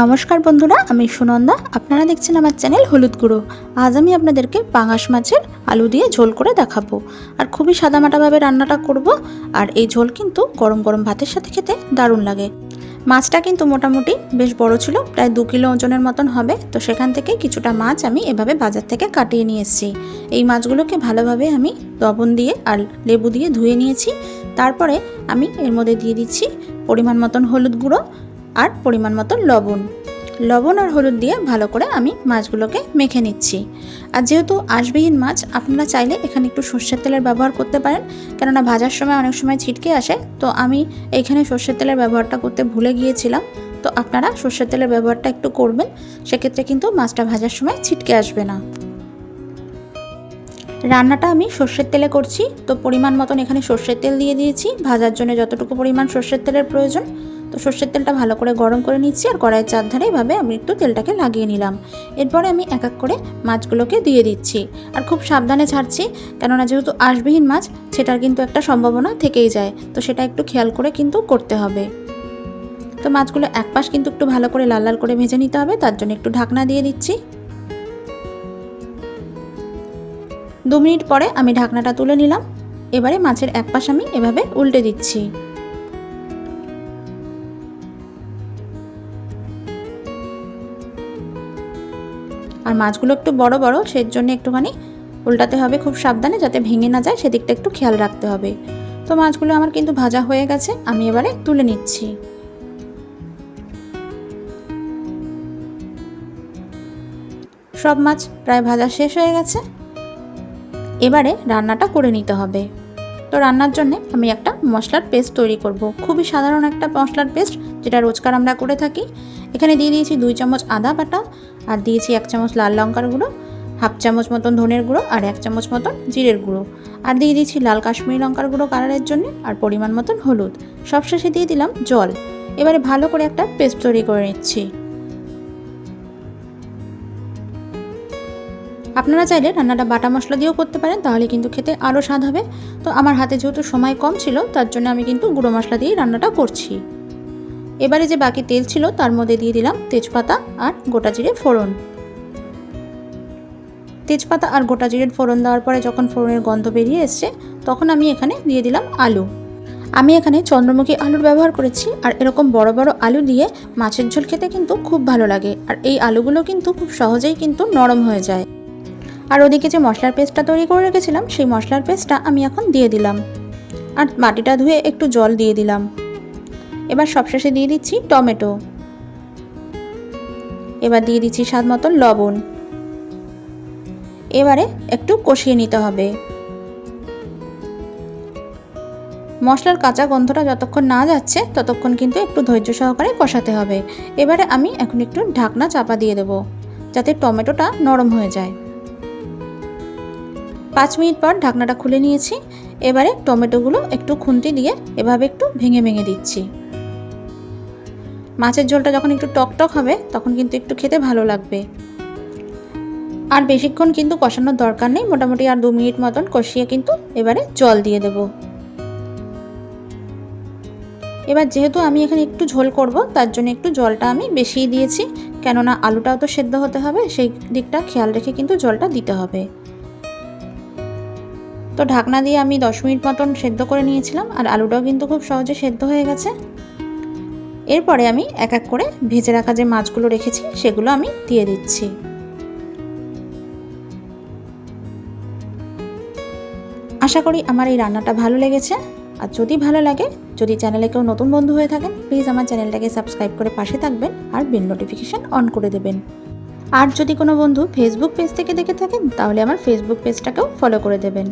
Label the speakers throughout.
Speaker 1: নমস্কার বন্ধুরা, আমি সুনন্দা। আপনারা দেখছেন আমার চ্যানেল হলুদ গুঁড়ো। আজ আমি আপনাদেরকে পাঙাশ মাছের আলু দিয়ে ঝোল করে দেখাবো। আর খুবই সাদামাটাভাবে রান্নাটা করব, আর এই ঝোল কিন্তু গরম গরম ভাতের সাথে খেতে দারুণ লাগে। মাছটা কিন্তু মোটামুটি বেশ বড় ছিল, প্রায় দু কিলো ওজনের মতন হবে। তো সেখান থেকে কিছুটা মাছ আমি এভাবে বাজার থেকে কাটিয়ে নিয়ে এসেছি। এই মাছগুলোকে ভালোভাবে আমি লবণ দিয়ে আর লেবু দিয়ে ধুয়ে নিয়েছি। তারপরে আমি এর মধ্যে দিয়ে দিচ্ছি পরিমাণ মতন হলুদ গুঁড়ো আর পরিমাণ মতো লবণ। লবণ আর হলুদ দিয়ে ভালো করে আমি মাছগুলোকে মেখে নিচ্ছি। আর যেহেতু আঁশবিহীন মাছ, আপনারা চাইলে এখানে একটু সর্ষের তেলের ব্যবহার করতে পারেন। কেননা ভাজার সময় অনেক সময় ছিটকে আসে। তো আমি এখানে সর্ষের তেলের ব্যবহারটা করতে ভুলে গিয়েছিলাম। তো আপনারা সর্ষের তেলের ব্যবহারটা একটু করবেন। সেক্ষেত্রে কিন্তু মাছটা ভাজার সময় ছিটকে আসবে না। রান্নাটা আমি সর্ষের তেলে করছি। তো পরিমাণ মতন এখানে সর্ষের তেল দিয়ে দিয়েছি। ভাজার জন্য যতটুকু পরিমাণ সর্ষের তেলের প্রয়োজন তো সর্ষের তেলটা ভালো করে গরম করে নিচ্ছি আর কড়াইয়ের চারধারে এভাবে আমি একটু তেলটাকে লাগিয়ে নিলাম। এরপরে আমি এক এক করে মাছগুলোকে দিয়ে দিচ্ছি। আর খুব সাবধানে ছাড়ছি, কেননা যেহেতু আঁশবিহীন মাছ, সেটার কিন্তু একটা সম্ভাবনা থেকেই যায়। তো সেটা একটু খেয়াল করে কিন্তু করতে হবে। তো মাছগুলো এক পাশ কিন্তু একটু ভালো করে লাল লাল করে ভেজে নিতে হবে, তার জন্য একটু ঢাকনা দিয়ে দিচ্ছি। দু মিনিট পরে আমি ঢাকনাটা তুলে নিলাম। এবারে মাছের এক পাশ আমি এভাবে উল্টে দিচ্ছি। আর মাছগুলো একটু বড় বড়, সেই জন্য একটুখানি উল্টাতে হবে খুব সাবধানে যাতে ভেঙে না যায়, সেদিকটা একটু খেয়াল রাখতে হবে। তো মাছগুলো আমার কিন্তু ভাজা হয়ে গেছে, আমি এবারে তুলে নিচ্ছি। সব মাছ প্রায় ভাজা শেষ হয়ে গেছে। এবারে রান্নাটা করে নিতে হবে। তো রান্নার জন্য আমি একটা মশলার পেস্ট তৈরি করব। খুবই সাধারণ একটা মশলার পেস্ট যেটা রোজকার আমরা করে থাকি। এখানে দিয়ে দিয়েছি দুই চামচ আদা বাটা আর দিয়েছি এক চামচ লাল লঙ্কার গুঁড়ো, হাফ চামচ মতন ধনের গুঁড়ো আর এক চামচ মতন জিরের গুঁড়ো। আর দিয়ে দিয়েছি লাল কাশ্মীরি লঙ্কার গুঁড়ো কালারের জন্য আর পরিমাণ মতন হলুদ। সবশেষে দিয়ে দিলাম জল। এবারে ভালো করে একটা পেস্ট তৈরি করে নিচ্ছি। আপনারা চাইলে রান্নাটা বাটা মশলা দিয়েও করতে পারেন, তাহলে কিন্তু খেতে আরও স্বাদ হবে। তো আমার হাতে যেহেতু সময় কম ছিল, তার জন্য আমি কিন্তু গুঁড়ো মশলা দিয়েই রান্নাটা করছি। এবারে যে বাকি তেল ছিল, তার মধ্যে দিয়ে দিলাম তেজপাতা আর গোটা জিরে ফোড়ন। তেজপাতা আর গোটা জিরের ফোড়ন দেওয়ার পরে যখন ফোড়নের গন্ধ বেরিয়ে এসছে, তখন আমি এখানে দিয়ে দিলাম আলু। আমি এখানে চন্দ্রমুখী আলুর ব্যবহার করেছি, আর এরকম বড় বড় আলু দিয়ে মাছের ঝোল খেতে কিন্তু খুব ভালো লাগে, আর এই আলুগুলো কিন্তু খুব সহজেই কিন্তু নরম হয়ে যায়। আর ওদিকে যে মশলার পেস্টটা তৈরি করে রেখেছিলাম, সেই মশলার পেস্টটা আমি এখন দিয়ে দিলাম। আর মাটিটা ধুয়ে একটু জল দিয়ে দিলাম। এবার সবশেষে দিয়ে দিচ্ছি টমেটো। এবার দিয়ে দিচ্ছি স্বাদ মতন লবণ। এবারে একটু কষিয়ে নিতে হবে। মশলার কাঁচা গন্ধটা যতক্ষণ না যাচ্ছে, ততক্ষণ কিন্তু একটু ধৈর্য সহকারে কষাতে হবে। এবারে আমি এখন একটু ঢাকনা চাপা দিয়ে দেবো, যাতে টমেটোটা নরম হয়ে যায়। পাঁচ মিনিট পর ঢাকনাটা খুলে নিয়েছি। এবারে টমেটোগুলো একটু খুন্তি দিয়ে এভাবে একটু ভেঙে ভেঙে দিচ্ছি। মাছের ঝোলটা যখন একটু টক টক হবে, তখন কিন্তু একটু খেতে ভালো লাগবে। আর বেশিক্ষণ কিন্তু কষানোর দরকার নেই। মোটামুটি আর দু মিনিট মতন কষিয়ে কিন্তু এবারে জল দিয়ে দেব। এবার যেহেতু আমি এখানে একটু ঝোল করব, তার জন্য একটু জলটা আমি বেশিই দিয়েছি। কেননা আলুটাও তো সেদ্ধ হতে হবে, সেই দিকটা খেয়াল রেখে কিন্তু জলটা দিতে হবে। তো ঢাকনা দিয়ে আমি দশ মিনিট মতন সেদ্ধ করে নিয়েছিলাম, আর আলুটাও কিন্তু খুব সহজে সেদ্ধ হয়ে গেছে। এরপরে আমি এক এক করে ভেজে রাখা যে মাছগুলো রেখেছি, সেগুলো আমি দিয়ে দিচ্ছি। আশা করি আমার এই রান্নাটা ভালো লেগেছে, আর যদি ভালো লাগে, যদি চ্যানেলে কেউ নতুন বন্ধু হয়ে থাকেন প্লিজ আমার চ্যানেলটাকে সাবস্ক্রাইব করে পাশে থাকবেন, আর বেল নোটিফিকেশান অন করে দেবেন। আর যদি কোনো বন্ধু ফেসবুক পেজ থেকে দেখে থাকেন, তাহলে আমার ফেসবুক পেজটাকেও ফলো করে দেবেন।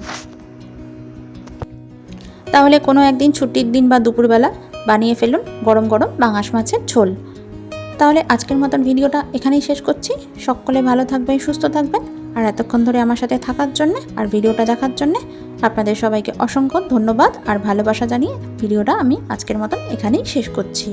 Speaker 1: তাহলে কোনো একদিন ছুটির দিন বা দুপুরবেলা বানিয়ে ফেলুন গরম গরম বাঙাশ মাছের ঝোল। তাহলে আজকের মতন ভিডিওটা এখানেই শেষ করছি। সকলে ভালো থাকবেন, সুস্থ থাকবেন। আর এতক্ষণ ধরে আমার সাথে থাকার জন্য আর ভিডিওটা দেখার জন্য আপনাদের সবাইকে অসংখ্য ধন্যবাদ। আর ভালোবাসা জানিয়ে ভিডিওটা আমি আজকের মতন এখানেই শেষ করছি।